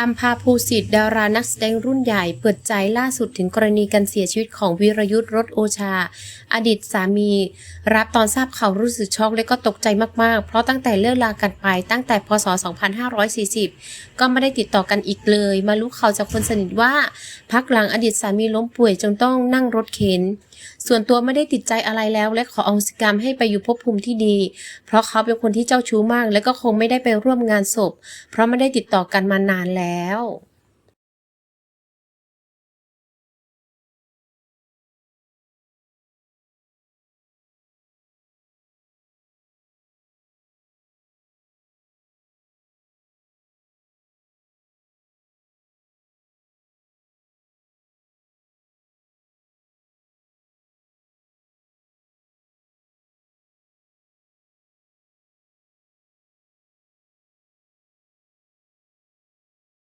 อัมพาภูสิทธิ์ดารานักแสดงรุ่นใหญ่เปิดใจล่าสุดถึงกรณีการเสียชีวิตของวีรยุทธ์รถโอชา อดีตสามี รับตอนทราบข่าวรู้สึกช็อกและก็ตกใจมากๆ เพราะตั้งแต่เลิกลากันไปตั้งแต่พศ 2540 ก็ไม่ได้ติดต่อกันอีกเลย มารู้ข่าวจากคนสนิทว่า พักหลังอดีตสามีล้มป่วยจนต้องนั่งรถเข็น ส่วนตัวไม่ได้ติดใจอะไรแล้ว และขออโหสิกรรมให้ไปอยู่ภพภูมิที่ดี เพราะเขาเป็นคนที่เจ้าชู้มาก และก็คงไม่ได้ไปร่วมงานศพ เพราะไม่ได้ติดต่อกันมานานแล้วแล้ว